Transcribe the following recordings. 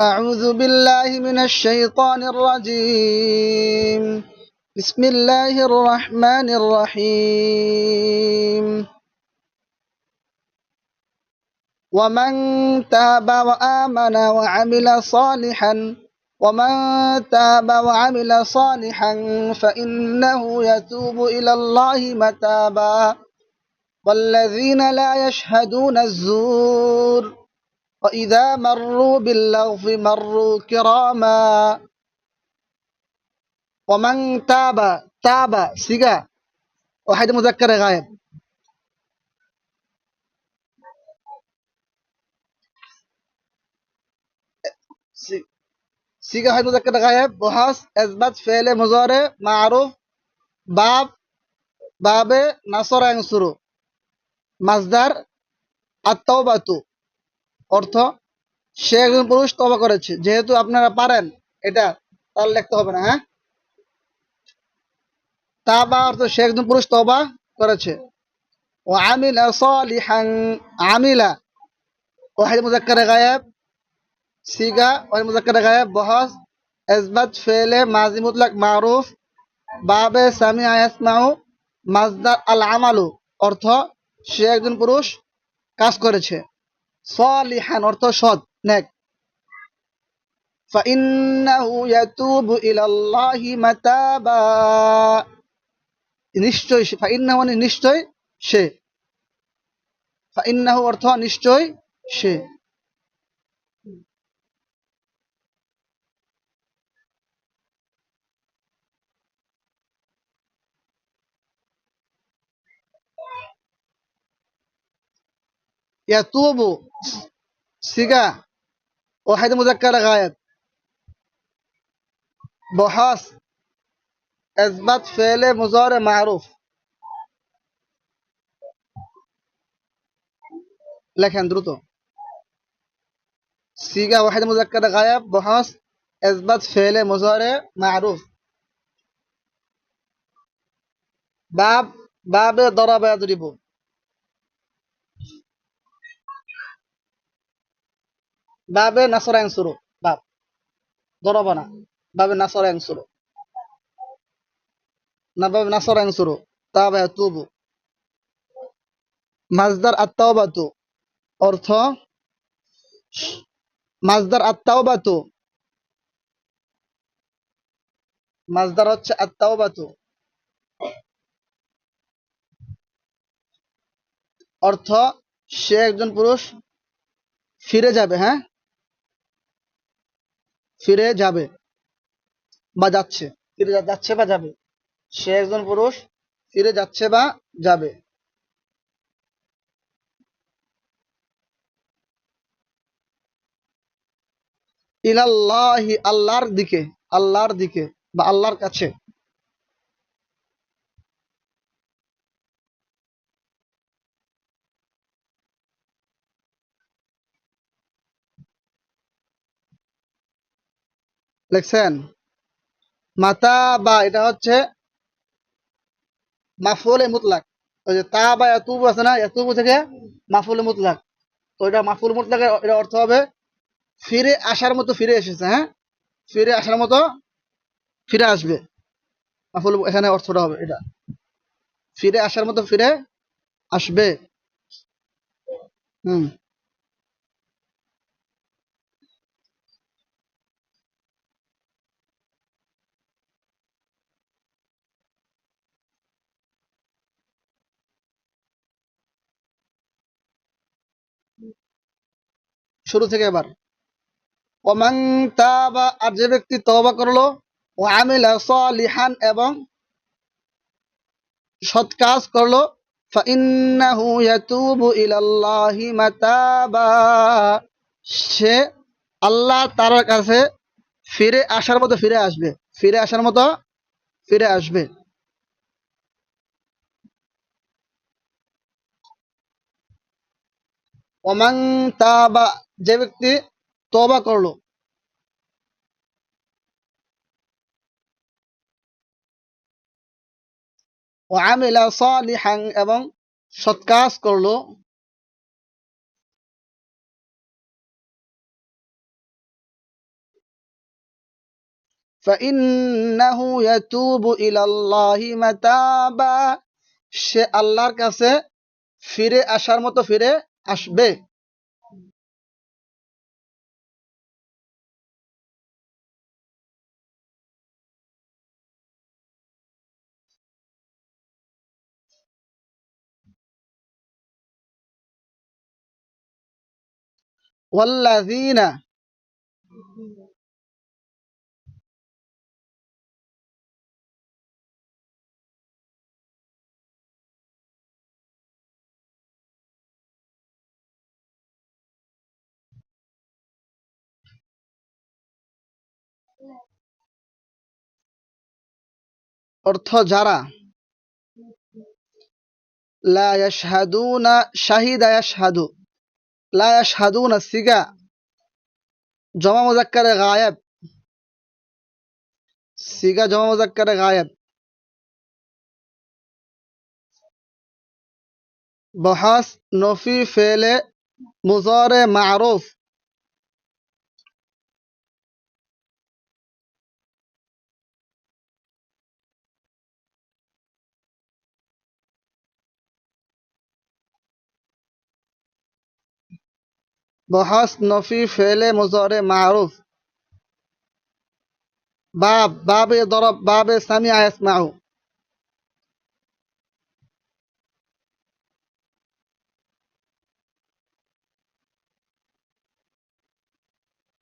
أعوذ بالله من الشيطان الرجيم. بسم الله الرحمن الرحيم. ومن تاب وآمن وعمل صالحا ومن تاب وعمل صالحا فإنه يتوب إلى الله متابا. والذين لا يشهدون الزور. وإذا مروا باللغو مروا كراما. ومن تاب تاب سيغا واحد مذكر غايب. سيغا واحد مذكر غايب. وحاس اثبت فعل مضارع معروف. باب باب نصر ينصر. مصدر التوبة. অর্থ, সে একজন পুরুষ তবা করেছে। যেহেতু আপনারা পারেন, এটা তার লিখতে হবে না হ্যাঁ? তা বা অর্থ, সে একজন পুরুষ তবা করেছে। ও আমিলা সালিহান, আমিলা। ওয়াহিদ মুজাক্কার গায়েব, সিগা ওয়াহিদ মুজাক্কার গায়েব, বহস ইসবাত ফেলে মাজি মুতলাক, মারুফ, বাবে সামিআ ইয়াসমাউ মাজদার আল আমালু অর্থ, সে একজন পুরুষ কাজ করেছে। সলিহান অর্থ সৎ নেক فإنه يتوب إلى الله متابا নিশ্চয় ফাইন্নাহু মানে নিশ্চয় সে ফাইন্নাহু অর্থ নিশ্চয় সে ইয়াতুবু সিগা ওয়াহিদ মুজাক্কার গায়েব বহাস ইসবাত ফেলে মুজারে মারুফ লেখেন দ্রুত সিগা ওয়াহিদ মুজাক্কার গায়েব বহাস ইসবাত ফেলে মুজারে মারুফ বাব বাবে দরাবা ইয়াদরিবু বাবে নাসরা ইয়ানসুরু বাব দরাবা না, বাবে নাসরা ইয়ানসুরু না বাবে নাসরা ইয়ানসুরু তাবা ইয়াতুবু মাজদার আত-তাওবাতু অর্থ মাজদার আত-তাওবাতু। মাজদার হচ্ছে আত-তাওবাতু। অর্থ সে একজন পুরুষ ফিরে যাবে হ্যাঁ? ফিরে যাবে বা যাচ্ছে। ফিরে যাচ্ছে বা যাবে। সে একজন পুরুষ, ফিরে যাচ্ছে বা যাবে। ইলাল্লাহি, আল্লাহর দিকে আল্লাহর দিকে বা আল্লাহর কাছে। লিখছেন, মাতা বা এটা হচ্ছে মাফুলে মুতলাক। ওই যে তা বা এতুবু আছে না এতুবু থেকে মাফুলে মুতলাক। তো এটা মাফুল মুতলাকের এটা অর্থ হবে ফিরে আসার মতো ফিরে এসেছে হ্যাঁ? ফিরে আসার মতো ফিরে আসবে। মাফুল এখানে অর্থটা হবে এটা। ফিরে আসার মতো ফিরে আসবে। হুম। শুরু থেকে এবার। ওমান তাবা, আর যে ব্যক্তি তওবা করল, ও আমিলা সালিহান এবং সৎ কাজ করল, ফাইন্নাহু ইয়াতুবু ইলাল্লাহি মাতাবা। সে আল্লাহ তার কাছে ফিরে আসার মতো ফিরে আসবে, ফিরে আসার মতো ফিরে আসবে। ওমান তাবা যে ব্যক্তি তবা করলো ও আমিলা সালিহান এবং সৎ কাজ করলো فإنه يتوب إلى الله متابا সে আল্লাহর কাছে ফিরে আসার মতো ফিরে HB والذين অর্থ যারা? লা ইয়াশহাদুনা শাহিদা ইয়াশহাদু। লা ইয়াশহাদুনা সিগা। জমা মুজাক্কারে গায়েব। সিগা জমা মুজাক্কারে গায়েব। বহাস, নফি, ফেলে, মুজারে, মারুফ। বহাস নফি ফেলে মুজারে মারুফ বাব বাবে দরব বাবে সামিআ ইয়াসমাউ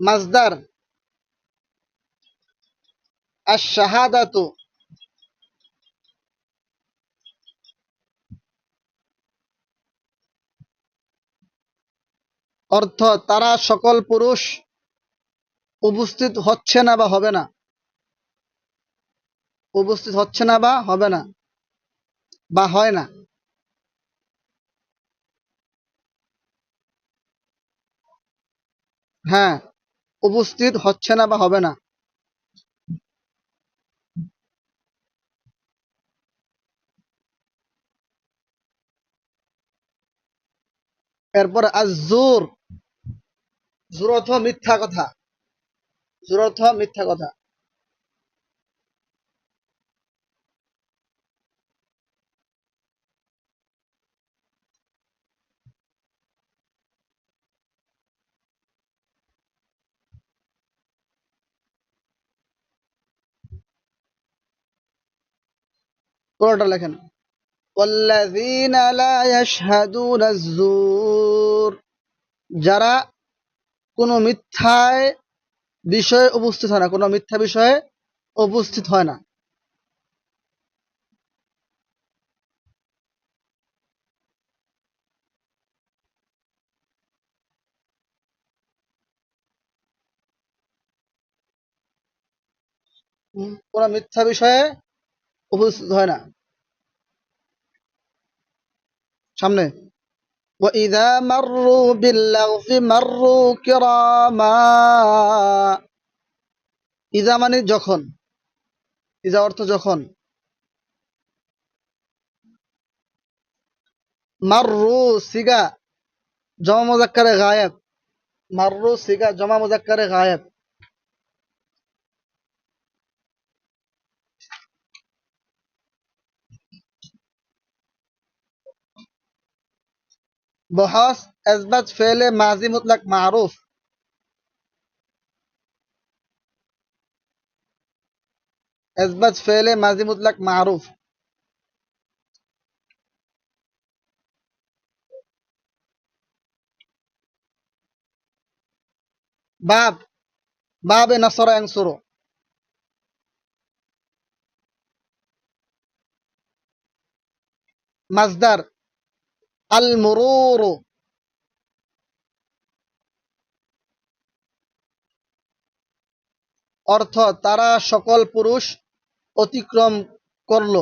মাসদার আশ-শাহাদাতু অর্থ তারা সকল পুরুষ উপস্থিত হচ্ছে না বা হবে না। উপস্থিত হচ্ছে না বা হবে না, বা হয় না। হ্যাঁ উপস্থিত হচ্ছে না বা হবে না। এরপর আজুর জুর অর্থ মিথ্যা কথা জুর অর্থ মিথ্যা কথা পুরোটা লেখেন والذين لا يشهدون الزور যারা কোনো মিথ্যায় বিষয়ে উপস্থিত হয় না, কোনো মিথ্যা বিষয়ে উপস্থিত হয় না। কোনো মিথ্যা বিষয়ে উপস্থিত হয় না। সামনে। وإذا مروا باللغو مروا كراما ইজা মানে যখন ইজা অর্থ যখন মাররু সিগা জমা মুজাক্কারে গায়েব মাররু সিগা জমা মুজাক্কারে গায়েব বহাস এজবাত ফেলে মাজি মুতলাক মারুফ। এজবাত ফেলে মাজি মুতলাক মারুফ। বাব, বাবে নাসরা ইয়ানসুরু মাজদার আল অর্থ, তারা সকল পুরুষ অতিক্রম করল।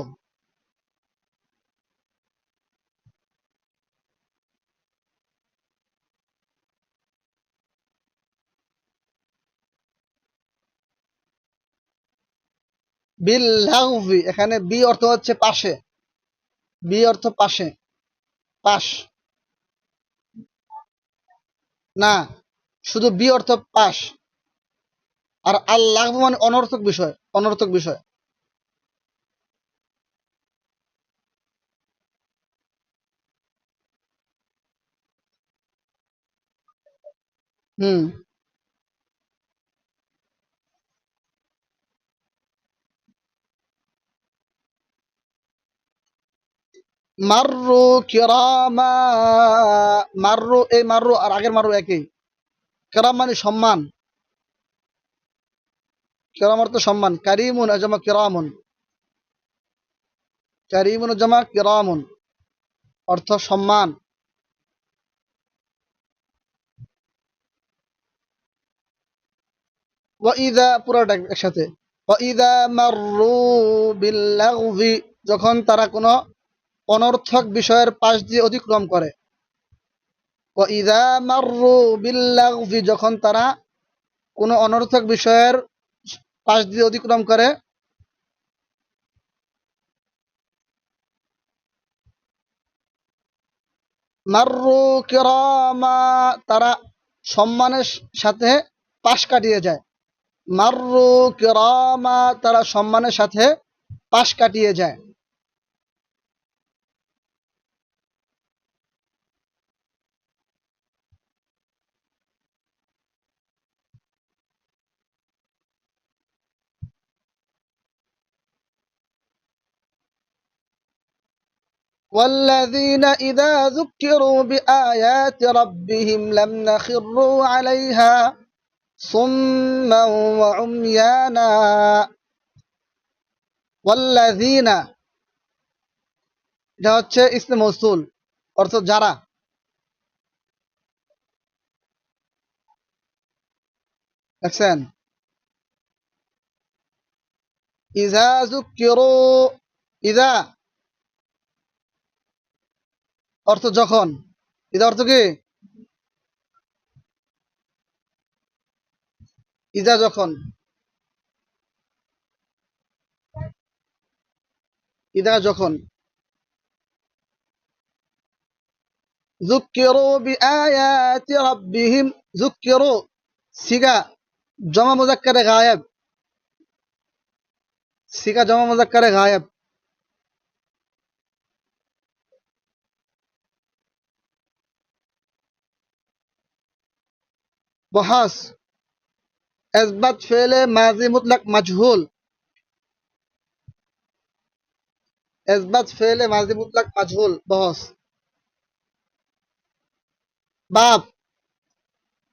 বিল এখানে বি অর্থ হচ্ছে পাশে। বি অর্থ পাশে। পাশ। না শুধু বি অর্থ পাশ। আর আল্লাহ মানে অনর্থক বিষয় অনর্থক বিষয়। হুম। মাররু কিরামা, মাররু, এই মাররু আর আগের মাররু একই। কিরাম মানে সম্মান। কিরাম অর্থ সম্মান। কারিমুন আজমা কিরামুন। কারিমুন আজমা কিরামুন। অর্থ সম্মান। ওয়াইদা পুরোটা একসাথে। ওয়াইদা মাররু বিল্লাগভি যখন তারা কোনো অনর্থক বিষয়ের পাশ দিয়ে অতিক্রম করে। যখন তারা কোনো অনর্থক বিষয়ের পাশ দিয়ে অতিক্রম করে, মাররু কিরামা, তারা সম্মানের সাথে পাশ কাটিয়ে যায়। মাররু কিরামা, তারা সম্মানের সাথে পাশ কাটিয়ে যায়। والذين إذا ذكروا بآيات ربهم لم نخروا عليها صما وعميانا والذين এটা হচ্ছে ইসমে মৌসুল অর্থ যারা দেখছেন ইজা যুকিরু ইজা অর্থ যখন? ইজা অর্থ কি? ইজা যখন? ইজা যখন? বিআয়াতি রাব্বিহিম, যুক্কিরু সিগা জমা মুজাক্কারে গায়েব। সিগা জমা মুজাক্কারে গায়েব। بحث. اثبت فعل ماضي مطلق مجهول. اثبت فعل ماضي مطلق مجهول. بحث. باب.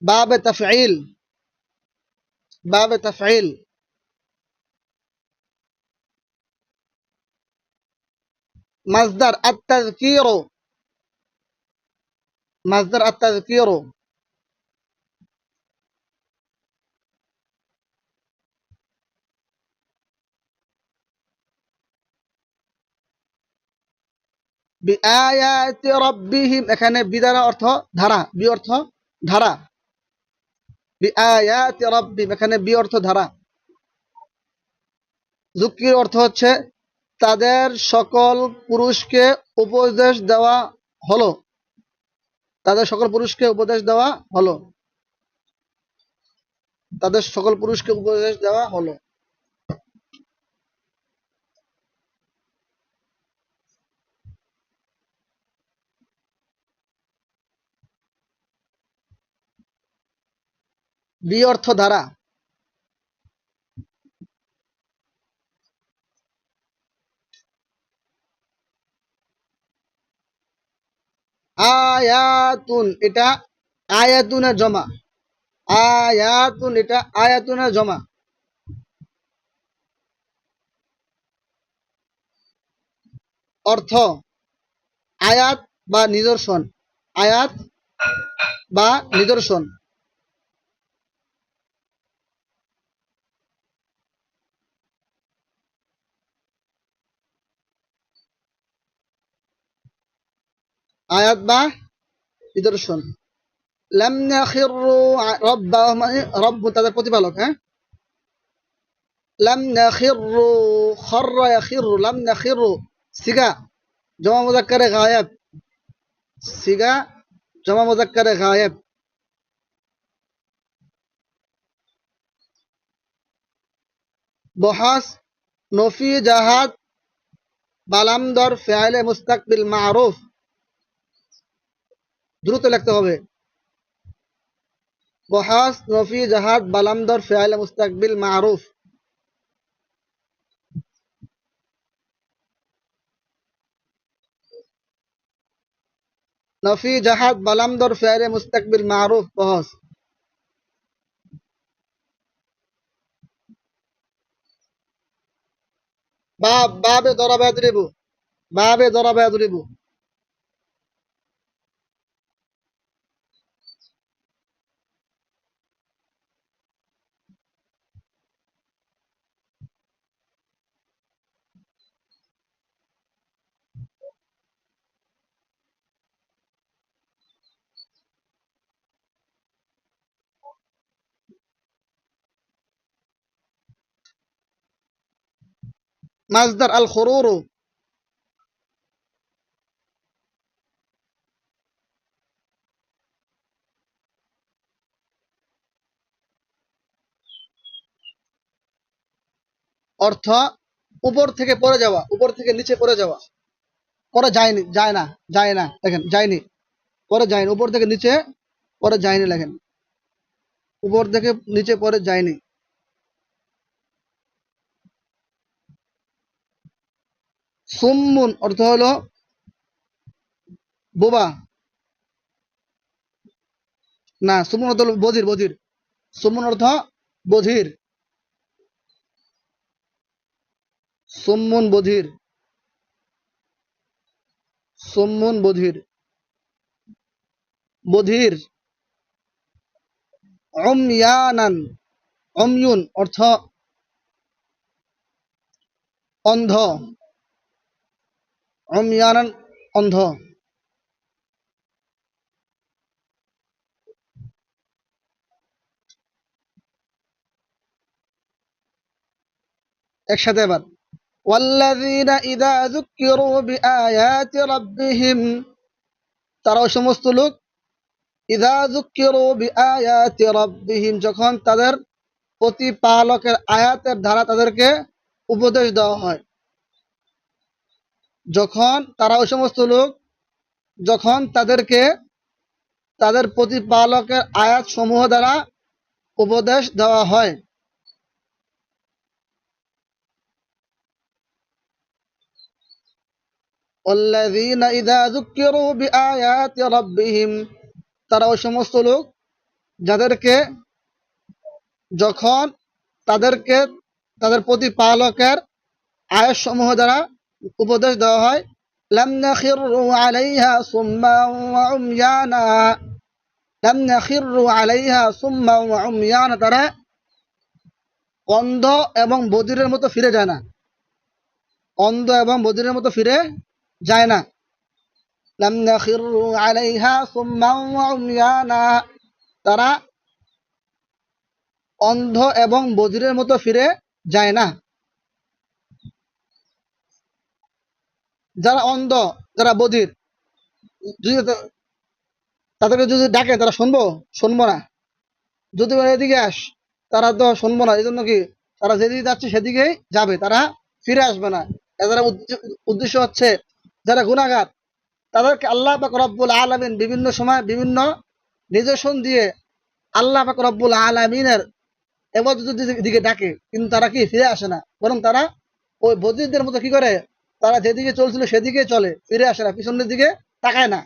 باب تفعيل باب تفعيل مصدر التذكير مصدر التذكير রাব্বিহিম, এখানে বিদারা অর্থ ধারা, বি অর্থ ধারা। বিআয়াতি রাব্বিহিম, এখানে বি অর্থ ধারা। যুক্তির অর্থ হচ্ছে তাদের সকল পুরুষকে উপদেশ দেওয়া হলো। তাদের সকল পুরুষকে উপদেশ দেওয়া হলো। তাদের সকল পুরুষকে উপদেশ দেওয়া হলো। বি অর্থ ধারা। আয়াতুন, এটা আয়াতুনের জমা। আয়াতুন, এটা আয়াতুনের জমা। অর্থ, আয়াত বা নিদর্শন। আয়াত বা নিদর্শন। আয়াত বা নিদর্শন লাম নাখিরু রব্বা মানে রব্ব তাদের প্রতিপালক হ্যাঁ লাম নাখিরু খররা ইয়াখিরু লাম নাখিরু সিগা জমা মুজাক্কারে গায়েব সিগা জমা মুজাক্কারে গায়েব বহাস নফি জাহাদ বালামদর ফেয়ালে মুস্তাকবিল মারুফ দ্রুত লিখতে হবে। বহাস নফি জাহাদ বালামদর ফেয়ালে মুস্তাকবিল মারুফ। নফি জাহাদ বালামদর ফেয়ালে মুস্তাকবিল মারুফ বহস। বাব, বাবে দরাবে। আদরিবু বাবে দরাবে। আদরিবু মাজদার আল খুরুরু। অর্থ উপর থেকে পড়ে যাওয়া, উপর থেকে নিচে পড়ে যাওয়া। পরে যায়নি, যায় না যায় না, দেখেন, যায়নি। পরে যায়নি, উপর থেকে নিচে পরে যায়নি, লেখেন। উপর থেকে নিচে পরে যায়নি। সুম্মুন অর্থ হলো বোবা। না সুমন অর্থ বধির বধির। সুমন অর্থ বধির। সুম্মুন বধির। সুম্মুন বধির। বধির। অময়ানান। অময়ুন অর্থ অন্ধ। অময়ানান অন্ধ একসাথে এবার والذين إذا ذكروا بآيات ربهم তারা ওই সমস্ত লোক ইদা যুক্কিরু বিআয়াতি রাব্বিহিম যখন তাদের প্রতিপালকের আয়াতের দ্বারা তাদেরকে উপদেশ দেওয়া হয় যখন তারা ওই সমস্ত লোক যখন তাদেরকে তাদের প্রতিপালকের আয়াত সমূহ দ্বারা উপদেশ দেওয়া হয় والذين إذا ذكروا بآيات ربهم তারা ওই সমস্ত লোক যাদেরকে যখন তাদেরকে তাদের প্রতিপালকের আয়াত সমূহ দ্বারা উপদেশ দেওয়া হয় অন্ধ এবং বদিরের মতো ফিরে যায় না। অন্ধ এবং বদিরের মতো ফিরে যায় না। লাম নাখিরু আলাইহা তারা অন্ধ এবং বদিরের মতো ফিরে যায় না। যারা অন্ধ, যারা বধির, যদি তাদেরকে যদি ডাকে, তারা শুনব? শুনব না। যদি এদিকে আস, তারা তো শুনব না। এই জন্য কি? তারা যেদিকে যাচ্ছে, সেদিকেই যাবে। তারা ফিরে আসবে না। এদের উদ্দেশ্য- হচ্ছে, যারা গুণাগার তাদেরকে আল্লাহ পাক রব্বুল আলমিন বিভিন্ন সময় বিভিন্ন নিদর্শন দিয়ে আল্লাহ পাক রব্বুল আলমিনের দিকে- দিকে ডাকে। কিন্তু তারা কি? ফিরে আসে না। বরং তারা ওই বদিরদের মতো কি করে? তারা যেদিকে চলছিল সেদিকে চলে ফিরে আসে না পিছনের দিকে তাকায় না।